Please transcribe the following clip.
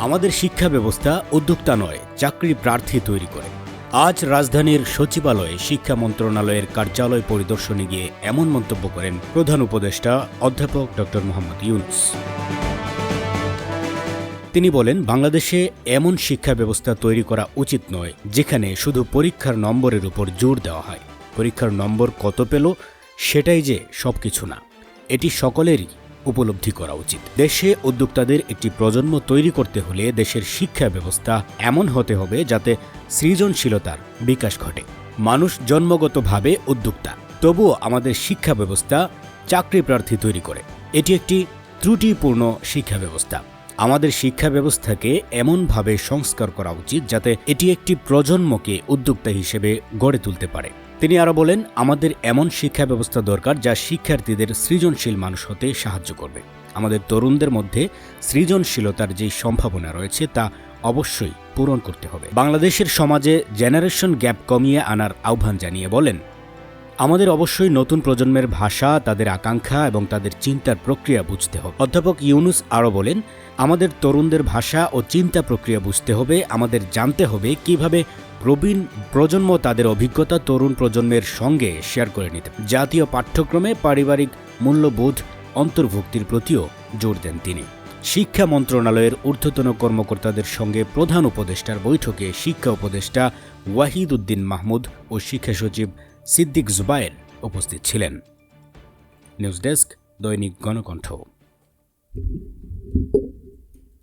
আমাদের শিক্ষা ব্যবস্থা উদ্যোক্তা নয়, চাকরি প্রার্থী তৈরি করে। আজ রাজধানীর সচিবালয়ে শিক্ষা মন্ত্রণালয়ের কার্যালয় পরিদর্শনে গিয়ে এমন মন্তব্য করেন প্রধান উপদেষ্টা অধ্যাপক ড মোহাম্মদ ইউনুস। তিনি বলেন, বাংলাদেশে এমন শিক্ষা ব্যবস্থা তৈরি করা উচিত নয়, যেখানে শুধু পরীক্ষার নম্বরের উপর জোর দেওয়া হয়। পরীক্ষার নম্বর কত পেল, সেটাই যে সবকিছু না। এটি সকলেরই উপলব্ধি করা উচিত। দেশে উদ্যোক্তাদের একটি প্রজন্ম তৈরি করতে হলে দেশের শিক্ষা ব্যবস্থা এমন হতে হবে যাতে সৃজনশীলতার বিকাশ ঘটে। মানুষ জন্মগতভাবে উদ্যোক্তা, তবুও আমাদের শিক্ষা ব্যবস্থা চাকরি প্রার্থী তৈরি করে। এটি একটি ত্রুটিপূর্ণ শিক্ষা ব্যবস্থা। আমাদের শিক্ষা ব্যবস্থাকে এমনভাবে সংস্কার করা উচিত যাতে এটি একটি প্রজন্মকে উদ্যোক্তা হিসেবে গড়ে তুলতে পারে। তিনি আরও বলেন, আমাদের এমন শিক্ষা ব্যবস্থা দরকার যা শিক্ষার্থীদের সৃজনশীল মানুষ হতে সাহায্য করবে। আমাদের তরুণদের মধ্যে সৃজনশীলতার যে সম্ভাবনা রয়েছে তা অবশ্যই পূরণ করতে হবে। বাংলাদেশের সমাজে জেনারেশন গ্যাপ কমিয়ে আনার আহ্বান জানিয়ে বলেন আমাদের অবশ্যই নতুন প্রজন্মের ভাষা, তাদের আকাঙ্ক্ষা এবং তাদের চিন্তার প্রক্রিয়া বুঝতে হবে। অধ্যাপক ইউনুস আরও বলেন, আমাদের তরুণদের ভাষা ও চিন্তা প্রক্রিয়া বুঝতে হবে, আমাদের জানতে হবে কীভাবে প্রবীণ প্রজন্ম তাদের অভিজ্ঞতা তরুণ প্রজন্মের সঙ্গে শেয়ার করে নিতে জাতীয় পাঠ্যক্রমে পারিবারিক মূল্যবোধ অন্তর্ভুক্তির প্রতিও জোর দেন তিনি। শিক্ষা মন্ত্রণালয়ের ঊর্ধ্বতন কর্মকর্তাদের সঙ্গে প্রধান উপদেষ্টার বৈঠকে শিক্ষা উপদেষ্টা ওয়াহিদ উদ্দিন মাহমুদ ও শিক্ষা সচিব সিদ্দিক জুবায়ের উপস্থিত ছিলেন। নিউজ ডেস্ক দৈনিক গণকণ্ঠ।